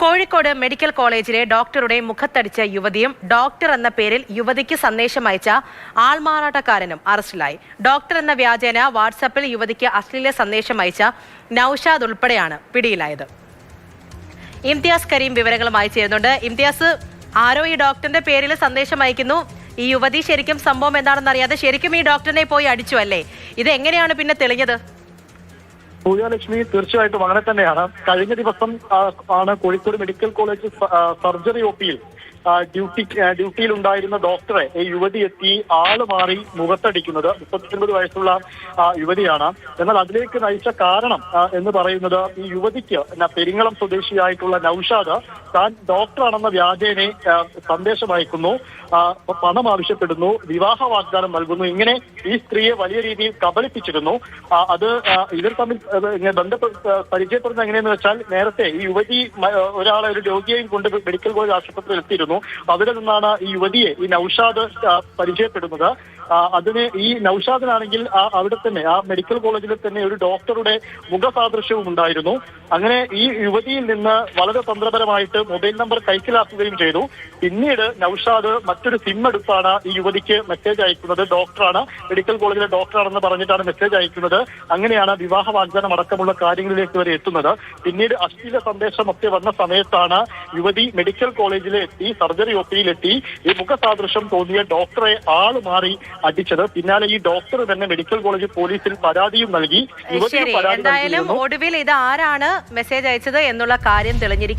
Kozhikode medical കോളേജിലെ ഡോക്ടറുടെ മുഖത്തടിച്ച യുവതിയും ഡോക്ടർ എന്ന പേരിൽ യുവതിക്ക് സന്ദേശം അയച്ച ആൾമാറാട്ടക്കാരനും അറസ്റ്റിലായി. ഡോക്ടർ എന്ന വ്യാജേന വാട്സാപ്പിൽ യുവതിക്ക് അശ്ലീല സന്ദേശം അയച്ച നൌഷാദ് ഉൾപ്പെടെയാണ് പിടിയിലായത്. ഇംതിയാസ് കരീം വിവരങ്ങളുമായി ചേരുന്നുണ്ട്. ഇംതിയാസ് ആരോ ഈ ഡോക്ടറിന്റെ പേരിൽ സന്ദേശം അയക്കുന്നു. ഈ യുവതി ശരിക്കും സംഭവം എന്താണെന്ന് അറിയാതെ ശരിക്കും ഈ ഡോക്ടറിനെ പോയി അടിച്ചു അല്ലേ? ഇത് എങ്ങനെയാണ് പിന്നെ തെളിഞ്ഞത്? പൂജാലക്ഷ്മി തീർച്ചയായിട്ടും അങ്ങനെ തന്നെയാണ്. കഴിഞ്ഞ ദിവസം ആണ് Kozhikode medical college surgery O പിയിൽ ഡ്യൂട്ടി ഡ്യൂട്ടിയിൽ ഉണ്ടായിരുന്ന ഡോക്ടറെ ഈ യുവതി എത്തി ആൾ മാറി മുഖത്തടിക്കുന്നത് മുപ്പത്തിയൊൻപത് വയസ്സുള്ള യുവതിയാണ്. എന്നാൽ അതിലേക്ക് നയിച്ച കാരണം എന്ന് പറയുന്നത് ഈ യുവതിക്ക് പെരിങ്ങളം സ്വദേശിയായിട്ടുള്ള നൌഷാദ് താൻ ഡോക്ടറാണെന്ന വ്യാജേനെ സന്ദേശം അയക്കുന്നു. പണം ആവശ്യപ്പെടുന്നു വിവാഹ വാഗ്ദാനം നൽകുന്നു. ഇങ്ങനെ ഈ സ്ത്രീയെ വലിയ രീതിയിൽ കബളിപ്പിച്ചിരുന്നു. അത് ഇവർ തമ്മിൽ ബന്ധപ്പെട്ട് പരിചയപ്പെടുന്നത് എങ്ങനെയെന്ന് വെച്ചാൽ നേരത്തെ ഈ യുവതി ഒരാളെ ഒരു രോഗിയെയും കൊണ്ട് മെഡിക്കൽ കോളേജ് ആശുപത്രിയിൽ എത്തിയിരുന്നു. അവിടെ നിന്നാണ് ഈ യുവതിയെ ഈ നൌഷാദ് പരിചയപ്പെടുന്നത്. അതിന് ഈ നൌഷാദിനാണെങ്കിൽ അവിടെ തന്നെ ആ മെഡിക്കൽ കോളേജിൽ തന്നെ ഒരു ഡോക്ടറുടെ മുഖസാദൃശ്യവും ഉണ്ടായിരുന്നു. അങ്ങനെ ഈ യുവതിയിൽ നിന്ന് വളരെ തന്ത്രപരമായിട്ട് മൊബൈൽ നമ്പർ കൈക്കലാക്കുകയും ചെയ്തു. പിന്നീട് നൌഷാദ് മറ്റൊരു സിം എടുത്താണ് ഈ യുവതിക്ക് മെസ്സേജ് അയക്കുന്നത്. ഡോക്ടറാണ്. മെഡിക്കൽ കോളേജിലെ ഡോക്ടറാണെന്ന് പറഞ്ഞിട്ടാണ് മെസ്സേജ് അയക്കുന്നത്. അങ്ങനെയാണ് വിവാഹ വാഗ്ദാനം അടക്കമുള്ള കാര്യങ്ങളിലേക്ക് വരെ എത്തുന്നത്. പിന്നീട് അശ്ലീല സന്ദേശം ഒക്കെ വന്ന സമയത്താണ് യുവതി മെഡിക്കൽ കോളേജിലെ എത്തി സർജറി ഒപ്പിയിലെത്തി. ഈ മുഖസാദൃശ്യം തോന്നിയ ഡോക്ടറെ ആൾ മാറി അടിച്ചത്. പിന്നാലെ ഈ ഡോക്ടർ തന്നെ മെഡിക്കൽ കോളേജ് പോലീസിൽ പരാതിയും നൽകി. യുവതിയും പരാതി എന്തായാലും ഒടുവിൽ ഇത് ആരാണ് മെസ്സേജ് അയച്ചത് എന്നുള്ള കാര്യം തെളിഞ്ഞിരിക്കും.